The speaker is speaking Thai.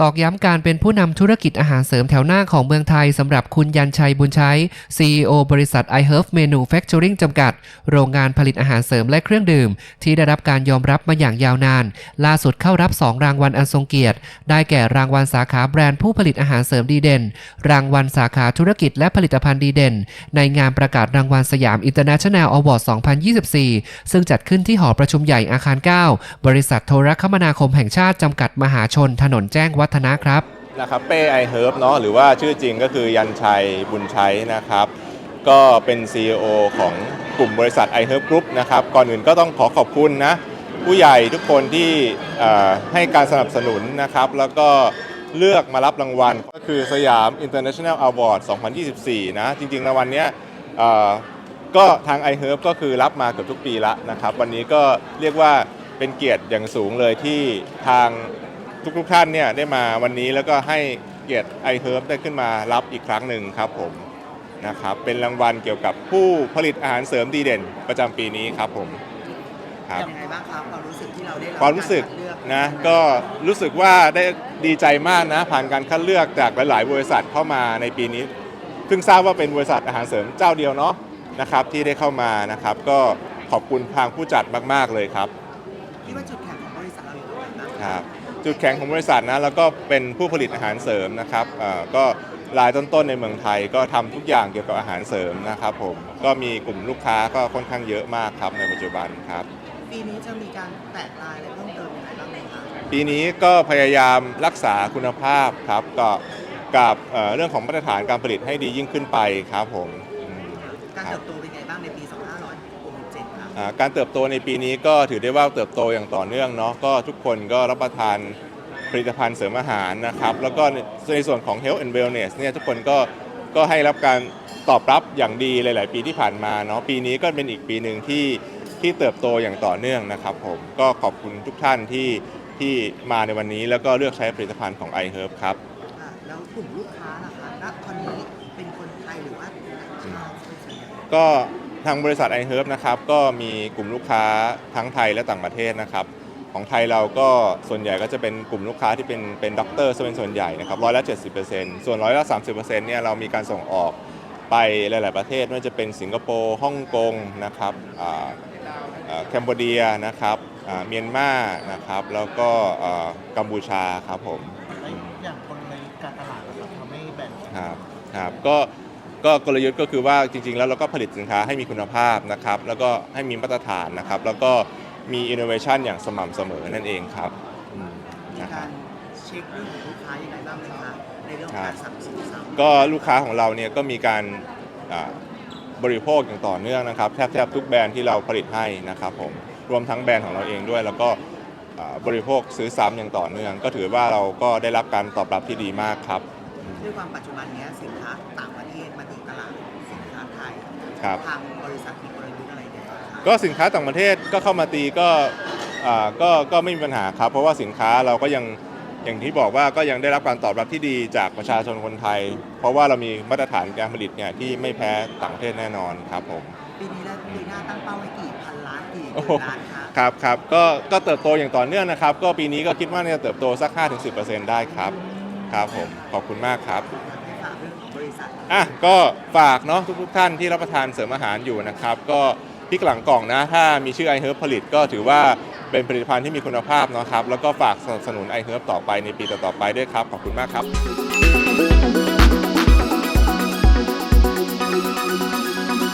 ตอกย้ำการเป็นผู้นำธุรกิจอาหารเสริมแถวหน้าของเมืองไทยสำหรับคุณยันชัยบุญใช้ CEO บริษัท iHerb Manufacturing จำกัด โรงงานผลิตอาหารเสริมและเครื่องดื่ม ที่ได้รับการยอมรับมาอย่างยาวนาน ล่าสุดเข้ารับ 2 รางวัลอันทรงเกียรติ ได้แก่รางวัลสาขาแบรนด์ผู้ผลิตอาหารเสริมดีเด่น รางวัลสาขาธุรกิจและผลิตภัณฑ์ดีเด่น ในงานประกาศรางวัลสยาม International Award 2024 ซึ่งจัดขึ้นที่หอประชุมใหญ่อาคาร 9 บริษัทโทรคมนาคมแห่งชาติจำกัดมหาชน ถนนแจ้งวัฒนะครับนะครับเป้ไอเฮิร์บเนาะหรือว่าชื่อจริงก็คือยันชัยบุญชัยนะครับ ก็เป็น CEO ของกลุ่มบริษัท i h e r b Group นะครับก่อนอื่นก็ต้องขอขอบคุณนะ ผู้ใหญ่ทุกคนที่ให้การสนับสนุนนะครับ แล้วก็เลือกมารับรางวัลก็คือสยาม International Award 2024 นะ จริงๆ รางวัลเนี้ยก็ทาง i h e r b ก็คือรับมาเกือบทุกปีละนะครับ วันนี้ก็เรียกว่าเป็นเกียรติอย่างสูงเลยที่ทาง ทุกๆท่านเนี่ยได้มาวันนี้แล้วก็ให้เกียรติไอเฮิร์บได้ขึ้นมารับอีกครั้งหนึ่งครับผมนะครับเป็นรางวัลเกี่ยวกับผู้ผลิตอาหารเสริมดีเด่นประจำปีนี้ครับผมครับ ยังไงบ้างครับความรู้สึกที่เราได้บความรู้สึกาคัดเลือกนะก็รู้สึกว่าได้ดีใจมากนะผ่านการคัดเลือกจากหลาย ๆ บริษัทเข้ามาในปีนี้เพิ่งทราบว่าเป็นบริษัทอาหารเสริมเจ้าเดียวเนาะนะครับที่ได้เข้ามานะครับ ก็ขอบคุณทางผู้จัดมาก ๆ เลยครับคิดว่าจุดแข็งของบริษัทเราอยู่ตรงไหนบ้างครับ จุดแข็งของบริษัทนะแล้วก็เป็นผู้ผลิตอาหารเสริมนะครับเอ่อก็รายต้นๆในเมืองไทยก็ทำทุกอย่างเกี่ยวกับอาหารเสริมนะครับผมก็มีกลุ่มลูกค้าก็ค่อนข้างเยอะมากครับในปัจจุบันครับ ปีนี้จะมีการแตกลายอะไรเพิ่มเติมยังไงบ้างไหมคะปีนี้ก็พยายามรักษาคุณภาพครับก็กับเอ่อเรื่องของมาตรฐานการผลิตให้ดียิ่งขึ้นไปครับผมอืมการครับเติบโตเป็นไงบ้างในปี 2567ครับ อ่า การเติบโตในปีนี้ก็ถือได้ว่าเติบโตอย่างต่อเนื่องเนาะก็ทุกคนก็รับประทานผลิตภัณฑ์เสริมอาหารนะครับ แล้วก็ในส่วนของ Health and Wellness เนี่ยทุกคนก็ก็ให้รับการตอบรับอย่างดีหลาย ๆ ปีที่ผ่านมาเนาะปีนี้ก็เป็นอีกปีหนึ่งที่ที่เติบโตอย่างต่อเนื่องนะครับผมก็ขอบคุณทุกท่านที่ที่มาในวันนี้แล้วก็เลือกใช้ผลิตภัณฑ์ของ iHerb ครับอ่าแล้วกลุ่มลูกค้าล่ะคะณตอนนี้เป็นคนไทยหรือว่าต่างชาติส่วนใหญ่ ก็ ทางบริษัท iHerb นะครับก็มีกลุ่มลูกค้าทั้งไทยและต่างประเทศนะครับ ของไทยเราก็ส่วนใหญ่ก็จะเป็นกลุ่มลูกค้าที่เป็นเป็นด็อกเตอร์ซะเป็นส่วนใหญ่นะครับร้อยละ70%ส่วนร้อยละ30%เนี่ยเรามีการส่งออกไปหลาย ๆ ประเทศไม่ว่าจะเป็นสิงคโปร์ฮ่องกงนะครับอ่าอ่าแคนเบเดียนะครับอ่าเมียนมานะครับแล้วก็อ่ากัมพูชาครับผมอืมอย่างกลยุทธ์การตลาดนะครับทำให้แบรนด์ครับครับก็ ก็กลยุทธ์ก็คือว่าจริง ๆ แล้วเราก็ผลิตสินค้าให้มีคุณภาพนะครับ แล้วก็ให้มีมาตรฐานนะครับ แล้วก็มีอินโนเวชันอย่างสม่ำเสมอนั่นเองครับอืมมีนะครักาบรเช็คเรื่องของลูกค้ายังไงบ้างไหมคะในเรื่องของการสั่งซื้อซ้ำก็ลูกค้าของเราเนี่ยก็มีการอ่าบริโภคอย่างต่อเนื่องนะครับแทบแทบทุกแบรนด์ที่เราผลิตให้นะครับผมรวมทั้งแบรนด์ของเราเองด้วย แล้วก็อ่าบริโภคซื้อซ้ำอย่างต่อเนื่อง ก็ถือว่าเราก็ได้รับการตอบรับที่ดีมากครับ ด้วยความปัจจุบันเนี้ยสินค้าต่างประเทศมาถึงตลาดสินค้าไทย ครับ ทางบริษัทมีกลยุทธ์อะไรเนี่ยบ้างครับก็สินค้าต่างประเทศก็เข้ามาตีก็อ่าก็ก็ไม่มีปัญหาครับ เพราะว่าสินค้าเราก็ยังอย่างที่บอกว่าก็ยังได้รับการตอบรับที่ดีจากประชาชนคนไทย เพราะว่าเรามีมาตรฐานการผลิตเนี่ยที่ไม่แพ้ต่างประเทศแน่นอนครับผม ปีนี้และปีหน้าตั้งเป้าไว้กี่พันล้านกี่หโอ้มื่โหนล้านครับครับครับก็ก็เติบโตอย่างต่อเนื่องนะครับ ก็ปีนี้ก็คิดว่าน่าจะเติบโตสัก 5-10%ได้ครับ ครับผม ขอบคุณมากครับอยากให้ฝากเรื่องของ ริษัท อะก็ฝากเนาะทุกๆท่านที่รับประทานเสริมอาหารอยู่นะครับ ก็พริกหลังกล่องนะ ถ้ามีชื่อไอเฮิร์บผลิตก็ถือว่าเป็นผลิตภัณฑ์ที่มีคุณภาพเนาะครับ แล้วก็ฝากสนับสนุนไอเฮิร์บต่อไปในปีต่อๆไปด้วยครับ ขอบคุณมากครับ Thank you.